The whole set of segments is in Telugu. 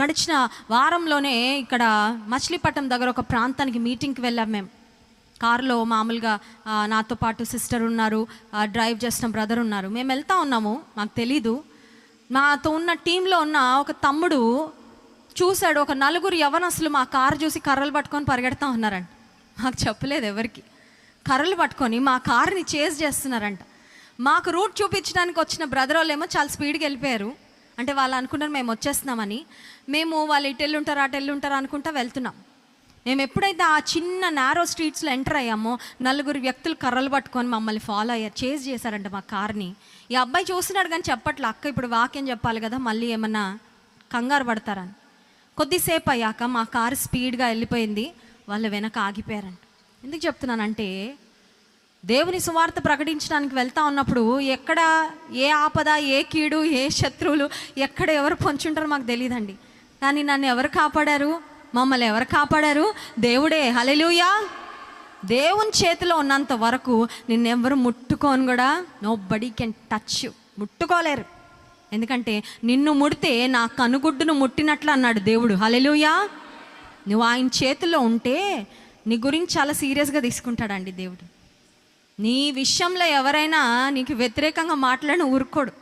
గడిచిన వారంలోనే ఇక్కడ మచిలీపట్నం దగ్గర ఒక ప్రాంతానికి మీటింగ్కి వెళ్ళాం మేము. కారులో మామూలుగా నాతో పాటు సిస్టర్ ఉన్నారు డ్రైవ్ చేసిన బ్రదర్ ఉన్నారు. మేము వెళ్తా ఉన్నాము మాకు తెలీదు. మాతో ఉన్న టీంలో ఉన్న ఒక తమ్ముడు చూశాడు ఒక నలుగురు యవనసులు మా కారు చూసి కర్రలు పట్టుకొని పరిగెడతా ఉన్నారంట. మాకు చెప్పలేదు ఎవరికి. కర్రలు పట్టుకొని మా కారుని చేజ్ చేస్తున్నారంట. మాకు రూట్ చూపించడానికి వచ్చిన బ్రదర్ వాళ్ళేమో చాలా స్పీడ్గా వెళ్ళిపోయారు. అంటే వాళ్ళు అనుకున్నారు మేము వచ్చేస్తున్నామని. మేము వాళ్ళు ఇటు వెళ్ళుంటారు అటు వెళ్ళుంటారు అనుకుంటా వెళ్తున్నాం. మేము ఎప్పుడైతే ఆ చిన్న నారో స్ట్రీట్స్లో ఎంటర్ అయ్యామో నలుగురు వ్యక్తులు కర్రలు పట్టుకొని మమ్మల్ని ఫాలో అయ్యారు చేజ్ చేశారంట మా కార్ని. ఈ అబ్బాయి చూస్తున్నాడు కానీ చెప్పట్లే అక్క ఇప్పుడు వాక్యం చెప్పాలి కదా మళ్ళీ ఏమన్నా కంగారు పడతారని. కొద్దిసేపు అయ్యాక మా కారు స్పీడ్గా వెళ్ళిపోయింది వాళ్ళు వెనక ఆగిపోయారంట. ఎందుకు చెప్తున్నానంటే దేవుని సువార్త ప్రకటించడానికి వెళ్తా ఉన్నప్పుడు ఎక్కడ ఏ ఆపద ఏ కీడు ఏ శత్రువులు ఎక్కడ ఎవరు పొంచుంటారో మాకు తెలియదండి. కానీ నన్ను ఎవరు కాపాడారు? మమ్మల్ని ఎవరు కాపాడారు? దేవుడే. హలెలుయా దేవుని చేతిలో ఉన్నంత వరకు నిన్నెవరు ముట్టుకోను కూడా. నో బడీ కెన్ టచ్ ముట్టుకోలేరు. ఎందుకంటే నిన్ను ముడితే నా కనుగుడ్డును ముట్టినట్లు అన్నాడు దేవుడు. హలెలుయా నువ్వు ఆయన చేతిలో ఉంటే నీ గురించి చాలా సీరియస్గా తీసుకుంటాడండి దేవుడు. నీ విషయంలో ఎవరైనా నీకు వ్యతిరేకంగా మాట్లాడిన ఊరుకోడు.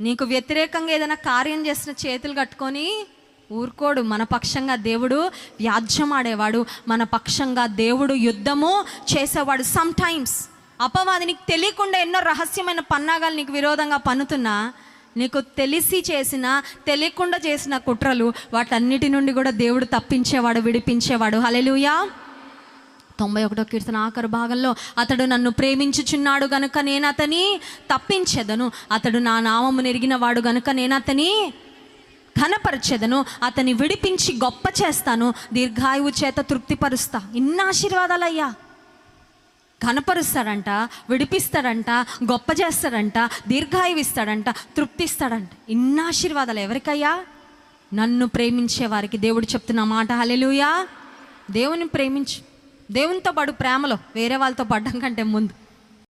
నీకు వ్యతిరేకంగా ఏదైనా కార్యం చేసిన చేతులు కట్టుకొని ఊరుకోడు. మన పక్షంగా దేవుడు వ్యాజ్యం ఆడేవాడు. మన పక్షంగా దేవుడు యుద్ధము చేసేవాడు. సమ్ టైమ్స్ అపవాది నీకు తెలియకుండా ఎన్నో రహస్యమైన పన్నాగాలు నీకు విరోధంగా పన్నుతున్నా నీకు తెలిసి చేసిన తెలియకుండా చేసిన కుట్రలు వాటన్నిటి నుండి కూడా దేవుడు తప్పించేవాడు విడిపించేవాడు. హలెలుయా తొంభై ఒకటో కీర్తన ఆఖరు భాగంలో అతడు నన్ను ప్రేమించుచున్నాడు గనుక నేను అతని తప్పించెదను. అతడు నా నామము నెరిగిన వాడు గనుక నేను అతని ఘనపరచెదను. అతని విడిపించి గొప్ప చేస్తాను. దీర్ఘాయువు చేత తృప్తిపరుస్తా. ఇన్ని ఆశీర్వాదాలయ్యా. కనపరుస్తాడంట విడిపిస్తాడంట గొప్ప చేస్తాడంట దీర్ఘాయువు ఇస్తాడంట తృప్తిస్తాడంట. ఇన్ని ఆశీర్వాదాలు ఎవరికయ్యా? నన్ను ప్రేమించే వారికి దేవుడు చెప్తున్న మాట. హలెలుయా దేవుని ప్రేమించు. దేవునితో పాడు ప్రేమలో వేరే వాళ్ళతో పడ్డం కంటే ముందు.